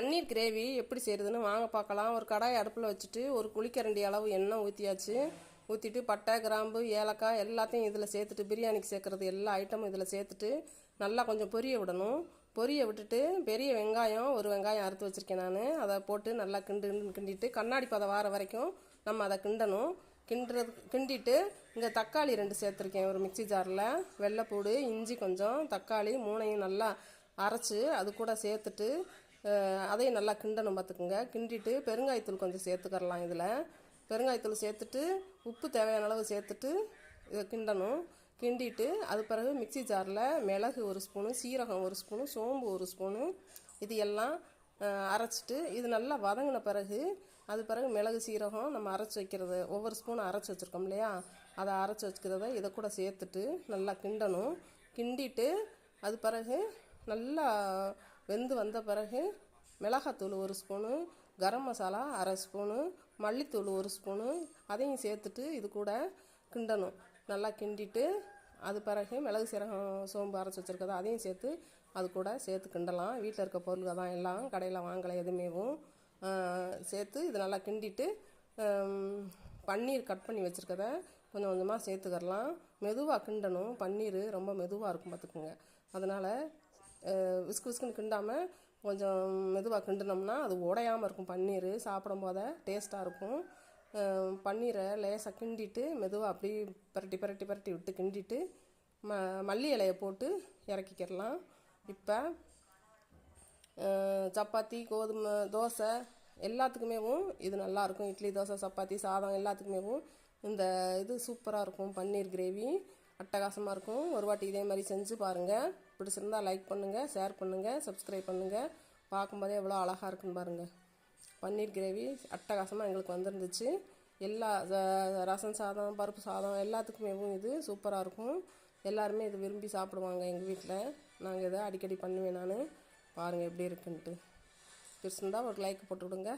பன்னீர் gravy எப்படி செய்கிறதுன்னு வாங்க பார்க்கலாம். ஒரு கடாய் அடுப்பில் வச்சுட்டு ஒரு குளிக்கரண்டி அளவு எண்ணெய் ஊற்றியாச்சு ஊற்றிட்டு பட்டை கிராம்பு ஏலக்காய் எல்லாத்தையும் இதில் சேர்த்துட்டு பிரியாணிக்கு சேர்க்குறது எல்லா ஐட்டமும் இதில் சேர்த்துட்டு நல்லா கொஞ்சம் பொரிய விடணும். பொரிய விட்டுட்டு பெரிய வெங்காயம் ஒரு வெங்காயம் அறுத்து வச்சுருக்கேன் நான். அதை போட்டு நல்லா கிண்டு கிண்டிட்டு கண்ணாடி பதம் வார வரைக்கும் நம்ம அதை கிண்டணும். கிண்டுறது கிண்டிட்டு இங்கே தக்காளி ரெண்டு சேர்த்துருக்கேன் ஒரு மிக்சி ஜாரில். வெள்ளைப்பூடு இஞ்சி கொஞ்சம் தக்காளி மூணையும் நல்லா அரைச்சி அது கூட சேர்த்துட்டு அதையும் நல்லா கிண்டணும் பார்த்துக்குங்க. கிண்டிட்டு பெருங்காயத்தூள் கொஞ்சம் சேர்த்துக்கரலாம் இதில். பெருங்காயத்தூள் சேர்த்துட்டு உப்பு தேவையான அளவு சேர்த்துட்டு இதை கிண்டணும். கிண்டிட்டு அது பிறகு மிக்சி ஜாரில் மிளகு ஒரு ஸ்பூனு சீரகம் ஒரு ஸ்பூனு சோம்பு ஒரு ஸ்பூனு இது எல்லாம் அரைச்சிட்டு இது நல்லா வதங்கின பிறகு அது பிறகு மிளகு சீரகம் நம்ம அரைச்சி வைக்கிறது. ஒவ்வொரு ஸ்பூன் அரைச்சி வச்சுருக்கோம் இல்லையா? அதை அரைச்சி வச்சுக்கிறத இதை கூட சேர்த்துட்டு நல்லா கிண்டணும். கிண்டிட்டு அது பிறகு நல்லா வெந்து வந்த பிறகு மிளகாத்தூள் ஒரு ஸ்பூனு கரம் மசாலா அரை ஸ்பூனு மல்லித்தூள் ஒரு ஸ்பூனு அதையும் சேர்த்துட்டு இது கூட கிண்டணும். நல்லா கிண்டிட்டு அது பிறகு மிளகு சீரகம் சோம்பு அரைச்சி வச்சுருக்கத அதையும் சேர்த்து அது கூட சேர்த்து கிண்டலாம். வீட்டில் இருக்க பொருள்கள் தான் எல்லாம் கடையில் வாங்கலை எதுவுமேவும் சேர்த்து இது நல்லா கிண்டிட்டு பன்னீர் கட் பண்ணி வச்சுருக்கத கொஞ்சம் கொஞ்சமாக சேர்த்துக்கறலாம். மெதுவாக கிண்டணும். பன்னீர் ரொம்ப மெதுவாக இருக்கும் பார்த்துக்குங்க. அதனால் விஸ்கு விஸ்குன்னு கிண்டாமல் கொஞ்சம் மெதுவாக கிண்டினோம்னா அது உடையாமல் இருக்கும். பன்னீர் சாப்பிடும் போத டேஸ்ட்டாக இருக்கும். பன்னீரை லேசாக கிண்டிட்டு மெதுவாக அப்படியே பரட்டி பரட்டி பரட்டி விட்டு கிண்டிட்டு ம மல்லி இலையை போட்டு இறக்கிக்கிறலாம் இப்போ சப்பாத்தி கோதுமை தோசை எல்லாத்துக்குமேவும் இது நல்லாயிருக்கும் இட்லி தோசை சப்பாத்தி சாதம் எல்லாத்துக்குமேவும் இந்த இது சூப்பராக இருக்கும். பன்னீர் கிரேவி அட்டகாசமாக இருக்கும். ஒரு வாட்டி இதே மாதிரி செஞ்சு பாருங்கள் பிடிச்சிருந்தால் லைக் பண்ணுங்கள் ஷேர் பண்ணுங்கள் சப்ஸ்கிரைப் பண்ணுங்கள் பார்க்கும்போதே எவ்வளோ அழகாக இருக்குன்னு பாருங்கள் பன்னீர் கிரேவி அட்டகாசமாக எங்களுக்கு வந்துருந்துச்சு. எல்லா ரசம் சாதம் பருப்பு சாதம் எல்லாத்துக்குமேவும் இது சூப்பராக இருக்கும். எல்லாருமே இது விரும்பி சாப்பிடுவாங்க எங்கள் வீட்டில் நாங்கள் இதை அடிக்கடி பண்ணுவேன் நான். பாருங்கள் எப்படி இருக்குன்ட்டு. பிடிச்சிருந்தா ஒரு லைக் போட்டு விடுங்க.